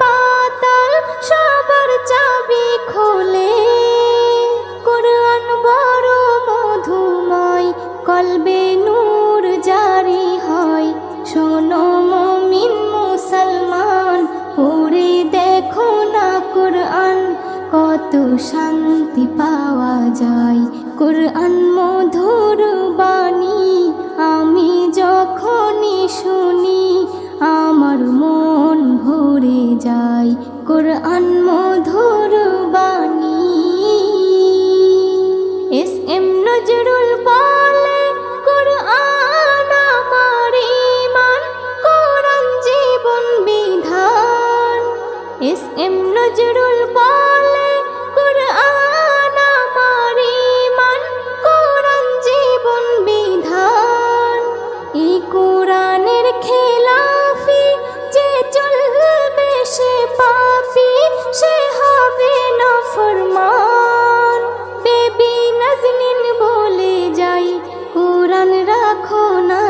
পাতাল, সবার চাবি কোরআন বড় মধুময়, কলবে নূর জারি হয়। শোনো মুসলমান, পড়ে দেখো না কোরআন, কত শান্তি পাওয়া যায়। কোরআন মধুর বাণী কোরআন মধুর বাণী। এস এম নজরুল বলে কোরআন আমার ইমান কোরআন জীবন বিধান। S M Nazrul